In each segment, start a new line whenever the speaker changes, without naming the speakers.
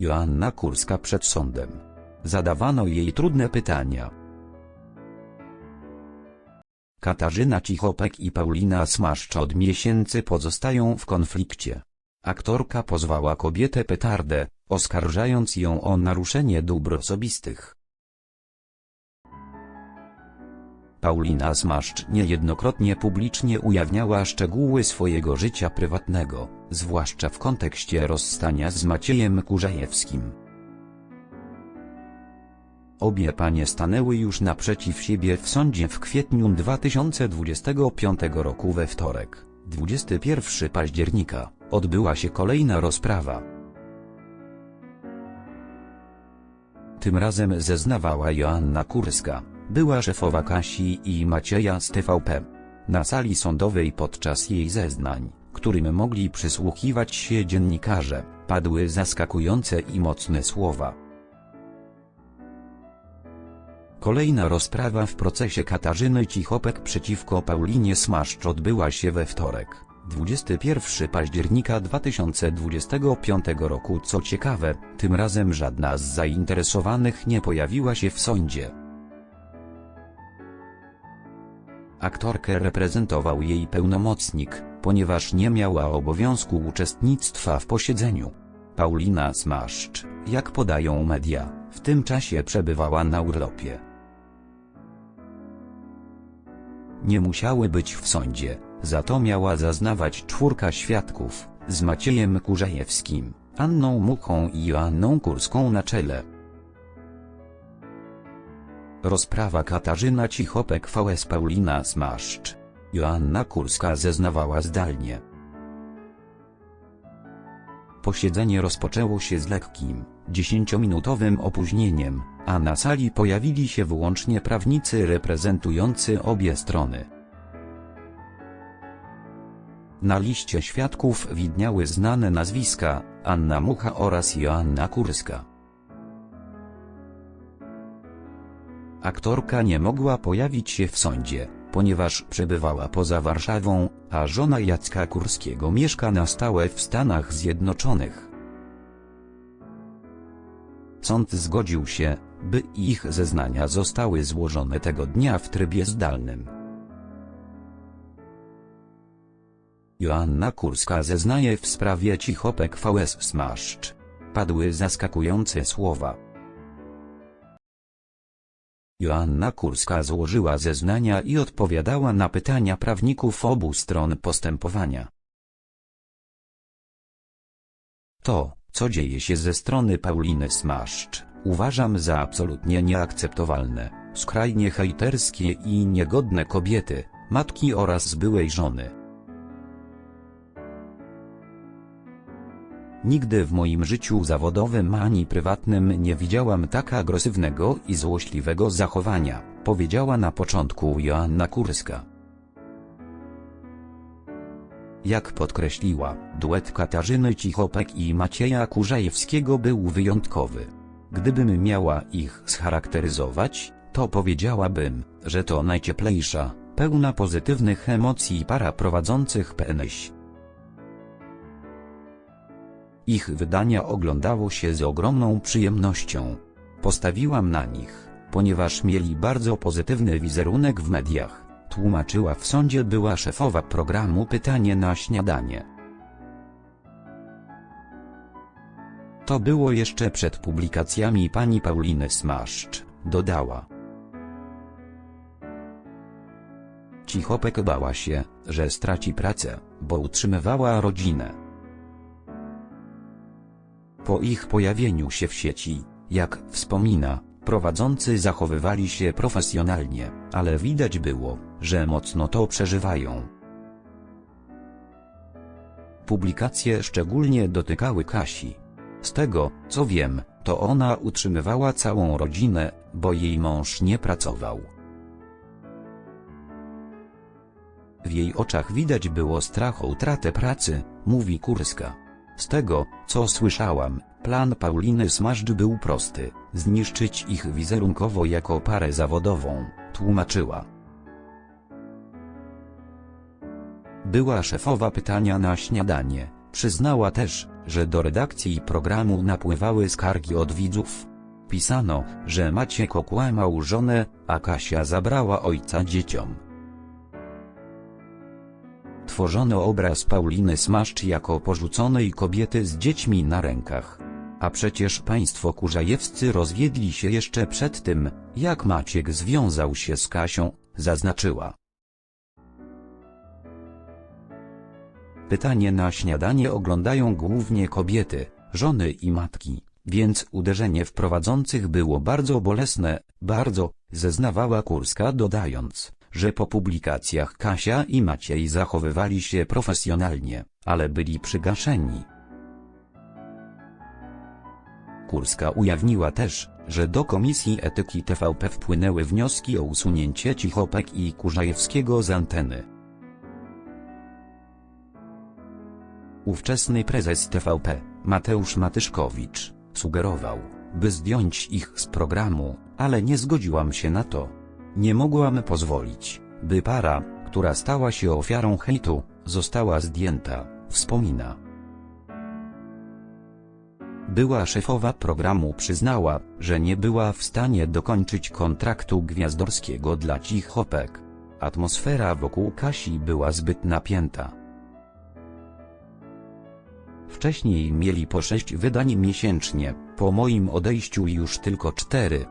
Joanna Kurska przed sądem. Zadawano jej trudne pytania. Katarzyna Cichopek i Paulina Smaszcz od miesięcy pozostają w konflikcie. Aktorka pozwała kobietę petardę, oskarżając ją o naruszenie dóbr osobistych. Paulina Smaszcz niejednokrotnie publicznie ujawniała szczegóły swojego życia prywatnego, zwłaszcza w kontekście rozstania z Maciejem Kurzajewskim. Obie panie stanęły już naprzeciw siebie w sądzie w kwietniu 2025 roku we wtorek, 21 października, odbyła się kolejna rozprawa. Tym razem zeznawała Joanna Kurska, była szefowa Kasi i Macieja z TVP. Na sali sądowej podczas jej zeznań, którym mogli przysłuchiwać się dziennikarze, padły zaskakujące i mocne słowa. Kolejna rozprawa w procesie Katarzyny Cichopek przeciwko Paulinie Smaszcz odbyła się we wtorek, 21 października 2025 roku. Co ciekawe, tym razem żadna z zainteresowanych nie pojawiła się w sądzie. Aktorkę reprezentował jej pełnomocnik, ponieważ nie miała obowiązku uczestnictwa w posiedzeniu. Paulina Smaszcz, jak podają media, w tym czasie przebywała na urlopie. Nie musiały być w sądzie, za to miała zaznawać czwórka świadków, z Maciejem Kurzajewskim, Anną Muchą i Joanną Kurską na czele. Rozprawa Katarzyna Cichopek vs Paulina Smaszcz. Joanna Kurska zeznawała zdalnie. Posiedzenie rozpoczęło się z lekkim, dziesięciominutowym opóźnieniem, a na sali pojawili się wyłącznie prawnicy reprezentujący obie strony. Na liście świadków widniały znane nazwiska, Anna Mucha oraz Joanna Kurska. Aktorka nie mogła pojawić się w sądzie, ponieważ przebywała poza Warszawą, a żona Jacka Kurskiego mieszka na stałe w Stanach Zjednoczonych. Sąd zgodził się, by ich zeznania zostały złożone tego dnia w trybie zdalnym. Joanna Kurska zeznaje w sprawie Cichopek vs Smaszcz. Padły zaskakujące słowa. Joanna Kurska złożyła zeznania i odpowiadała na pytania prawników obu stron postępowania. To, co dzieje się ze strony Pauliny Smaszcz, uważam za absolutnie nieakceptowalne, skrajnie hejterskie i niegodne kobiety, matki oraz byłej żony. Nigdy w moim życiu zawodowym ani prywatnym nie widziałam tak agresywnego i złośliwego zachowania, powiedziała na początku Joanna Kurska. Jak podkreśliła, duet Katarzyny Cichopek i Macieja Kurzajewskiego był wyjątkowy. Gdybym miała ich scharakteryzować, to powiedziałabym, że to najcieplejsza, pełna pozytywnych emocji para prowadzących PNŚ. Ich wydania oglądało się z ogromną przyjemnością. Postawiłam na nich, ponieważ mieli bardzo pozytywny wizerunek w mediach, tłumaczyła w sądzie była szefowa programu Pytanie na śniadanie. To było jeszcze przed publikacjami pani Pauliny Smaszcz, dodała. Cichopek bała się, że straci pracę, bo utrzymywała rodzinę. Po ich pojawieniu się w sieci, jak wspomina, prowadzący zachowywali się profesjonalnie, ale widać było, że mocno to przeżywają. Publikacje szczególnie dotykały Kasi. Z tego, co wiem, to ona utrzymywała całą rodzinę, bo jej mąż nie pracował. W jej oczach widać było strach o utratę pracy, mówi Kurska. Z tego, co słyszałam, plan Pauliny Smaszcz był prosty, zniszczyć ich wizerunkowo jako parę zawodową, tłumaczyła. Była szefowa pytania na śniadanie, Przyznała też, że do redakcji programu napływały skargi od widzów. Pisano, że Maciek okłamał żonę, a Kasia zabrała ojca dzieciom. Tworzono obraz Pauliny Smaszcz jako porzuconej kobiety z dziećmi na rękach. A przecież państwo kurzajewscy rozwiedli się jeszcze przed tym, jak Maciek związał się z Kasią, zaznaczyła. Pytanie na śniadanie oglądają głównie kobiety, żony i matki, więc uderzenie w prowadzących było bardzo bolesne, bardzo, zeznawała Kurska dodając, że po publikacjach Kasia i Maciej zachowywali się profesjonalnie, ale byli przygaszeni. Kurska ujawniła też, że do Komisji Etyki TVP wpłynęły wnioski o usunięcie Cichopek i Kurzajewskiego z anteny. Ówczesny prezes TVP, Mateusz Matyszkowicz, sugerował, by zdjąć ich z programu, ale nie zgodziłam się na to. Nie mogłam pozwolić, by para, która stała się ofiarą hejtu, została zdjęta, wspomina. Była szefowa programu przyznała, że nie była w stanie dokończyć kontraktu gwiazdorskiego dla Cichopek. Atmosfera wokół Kasi była zbyt napięta. Wcześniej mieli po sześć wydań miesięcznie, po moim odejściu już tylko cztery.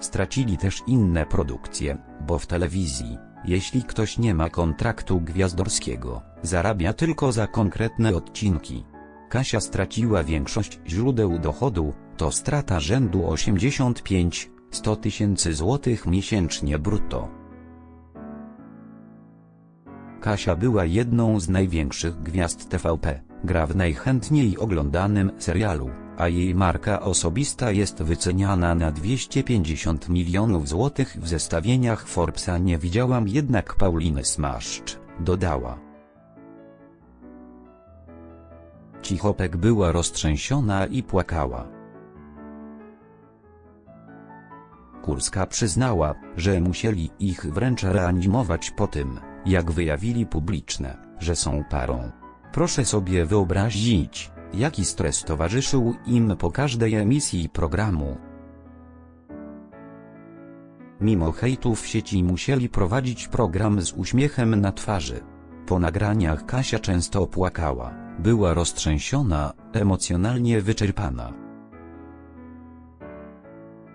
Stracili też inne produkcje, bo w telewizji, jeśli ktoś nie ma kontraktu gwiazdorskiego, zarabia tylko za konkretne odcinki. Kasia straciła większość źródeł dochodu, to strata rzędu 85-100 tysięcy złotych miesięcznie brutto. Kasia była jedną z największych gwiazd TVP, gra w najchętniej oglądanym serialu, a jej marka osobista jest wyceniana na 250 milionów złotych w zestawieniach Forbesa. Nie widziałam jednak Pauliny Smaszcz, dodała. Cichopek była roztrzęsiona i płakała. Kurska przyznała, że musieli ich wręcz reanimować po tym, jak wyjawili publiczne, że są parą. Proszę sobie wyobrazić, jaki stres towarzyszył im po każdej emisji programu. Mimo hejtu w sieci musieli prowadzić program z uśmiechem na twarzy. Po nagraniach Kasia często płakała, była roztrzęsiona, emocjonalnie wyczerpana.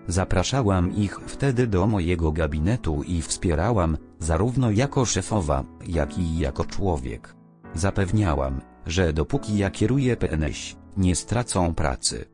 Zapraszałam ich wtedy do mojego gabinetu i wspierałam, zarówno jako szefowa, jak i jako człowiek. Zapewniałam, że dopóki ja kieruję PNS, nie stracą pracy.